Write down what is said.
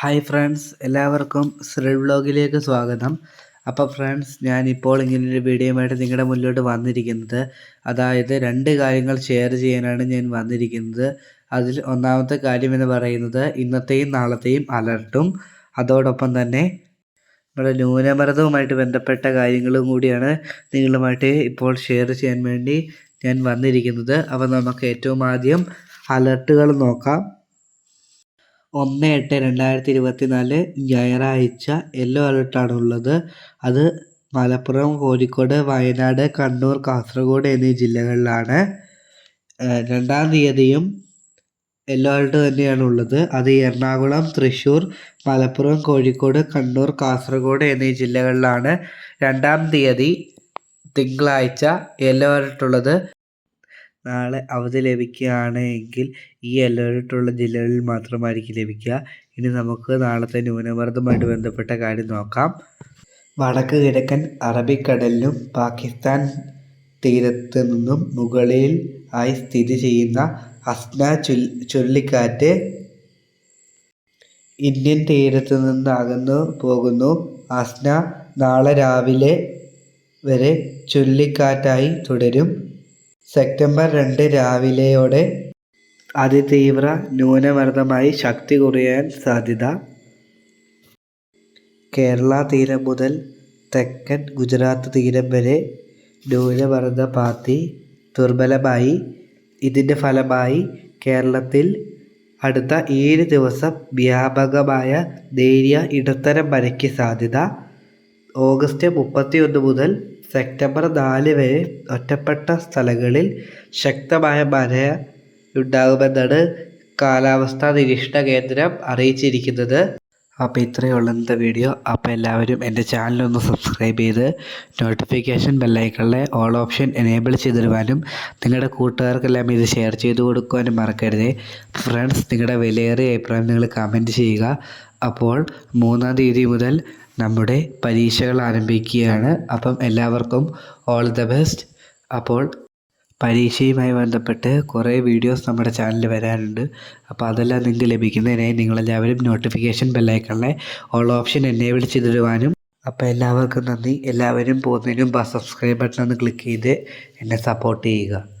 Hi friends എല്ലാവർക്കും ശ്രീ വ്ളോഗിലേക്ക് സ്വാഗതം. അപ്പോൾ ഫ്രണ്ട്സ് ഞാനിപ്പോൾ ഇങ്ങനൊരു വീഡിയോയുമായിട്ട് നിങ്ങളുടെ മുന്നിലോട്ട് വന്നിരിക്കുന്നത്. അതായത് രണ്ട് കാര്യങ്ങൾ ഷെയർ ചെയ്യാനാണ് ഞാൻ വന്നിരിക്കുന്നത്. അതിൽ ഒന്നാമത്തെ കാര്യം എന്ന് പറയുന്നത് ഇന്നത്തെയും നാളത്തെയും അലർട്ടും അതോടൊപ്പം തന്നെ നമ്മുടെ ന്യൂനമർദ്ദവുമായിട്ട് ബന്ധപ്പെട്ട കാര്യങ്ങളും കൂടിയാണ് നിങ്ങളുമായിട്ട് ഇപ്പോൾ ഷെയർ ചെയ്യാൻ വേണ്ടി ഞാൻ വന്നിരിക്കുന്നത്. അപ്പോൾ നമുക്ക് ഏറ്റവും ആദ്യം അലർട്ടുകൾ നോക്കാം. ഒന്ന് എട്ട് രണ്ടായിരത്തി ഇരുപത്തി നാല് ഞായറാഴ്ച യെല്ലോ അലർട്ടാണ് ഉള്ളത്. അത് മലപ്പുറം കോഴിക്കോട് വയനാട് കണ്ണൂർ കാസർഗോഡ് എന്നീ ജില്ലകളിലാണ്. രണ്ടാം തീയതിയും യെല്ലോ അലർട്ട് തന്നെയാണ് ഉള്ളത്. അത് എറണാകുളം തൃശ്ശൂർ മലപ്പുറം കോഴിക്കോട് കണ്ണൂർ കാസർഗോഡ് എന്നീ ജില്ലകളിലാണ് രണ്ടാം തീയതി തിങ്കളാഴ്ച യെല്ലോ അലർട്ട് ഉള്ളത്. നാളെ അവധി ലഭിക്കുകയാണ് എങ്കിൽ ഈ അലേർട്ടുള്ള ജില്ലകളിൽ മാത്രമായിരിക്കും ലഭിക്കുക. ഇനി നമുക്ക് നാളത്തെ ന്യൂനമർദ്ദവുമായിട്ട് ബന്ധപ്പെട്ട കാര്യം നോക്കാം. വടക്ക് കിഴക്കൻ അറബിക്കടലിലും പാകിസ്ഥാൻ തീരത്ത് നിന്നും മുകളിൽ ആയി സ്ഥിതി ചെയ്യുന്ന അസ്ന ചുൽ ചുഴലിക്കാറ്റ് ഇന്ത്യൻ തീരത്ത് നിന്ന് അകന്നു പോകുന്നു. അസ്ന നാളെ രാവിലെ വരെ ചുഴലിക്കാറ്റായി തുടരും. സെപ്റ്റംബർ രണ്ട് രാവിലെയോടെ അതിതീവ്ര ന്യൂനമർദ്ദമായി ശക്തി കുറയാൻ സാധ്യത. കേരള തീരം മുതൽ തെക്കൻ ഗുജറാത്ത് തീരം വരെ ന്യൂനമർദ്ദ പാത്തി ദുർബലമായി. ഇതിന്റെ ഫലമായി കേരളത്തിൽ അടുത്ത ഏഴ് ദിവസം വ്യാപകമായ നേരിയ ഇടത്തരം മഴയ്ക്ക് സാധ്യത. ഓഗസ്റ്റ് മുപ്പത്തിയൊന്ന് മുതൽ സെപ്റ്റംബർ നാല് വരെ ഒറ്റപ്പെട്ട സ്ഥലങ്ങളിൽ ശക്തമായ മഴ ഉണ്ടാകുമെന്നാണ് കാലാവസ്ഥാ നിരീക്ഷണ കേന്ദ്രം അറിയിച്ചിരിക്കുന്നത്. അപ്പോൾ ഇത്രയേ ഉള്ളൂ ഇന്നത്തെ വീഡിയോ. അപ്പോൾ എല്ലാവരും എന്റെ ചാനലൊന്ന് സബ്സ്ക്രൈബ് ചെയ്ത് നോട്ടിഫിക്കേഷൻ ബെല്ലൈക്കണിലെ ഓൾ ഓപ്ഷൻ എനേബിൾ ചെയ്തിടുവാനും നിങ്ങളുടെ കൂട്ടുകാർക്കെല്ലാം ഇത് ഷെയർ ചെയ്ത് കൊടുക്കുവാനും മറക്കരുത്. ഫ്രണ്ട്സ് നിങ്ങളുടെ വിലയേറിയ അഭിപ്രായം നിങ്ങൾ കമന്റ് ചെയ്യുക. അപ്പോൾ മൂന്നാം തീയതി മുതൽ നമ്മുടെ പരീക്ഷകൾ ആരംഭിക്കുകയാണ്. അപ്പം എല്ലാവർക്കും ഓൾ ദ ബെസ്റ്റ് അപ്പോൾ പരീക്ഷയുമായി ബന്ധപ്പെട്ട് കുറേ വീഡിയോസ് നമ്മുടെ ചാനലിൽ വരാനുണ്ട്. അപ്പോൾ അതെല്ലാം നിങ്ങൾക്ക് ലഭിക്കുന്നതിനായി നിങ്ങളെല്ലാവരും നോട്ടിഫിക്കേഷൻ ബെല്ലൈക്കണിലെ ഓൾ ഓപ്ഷൻ എന്നെ ചെയ്തിടുവാനും. അപ്പോൾ എല്ലാവർക്കും നന്ദി. എല്ലാവരും പോകുന്നതിനും സബ്സ്ക്രൈബ് ബട്ടൺ ഒന്ന് ക്ലിക്ക് ചെയ്ത് എന്നെ സപ്പോർട്ട് ചെയ്യുക.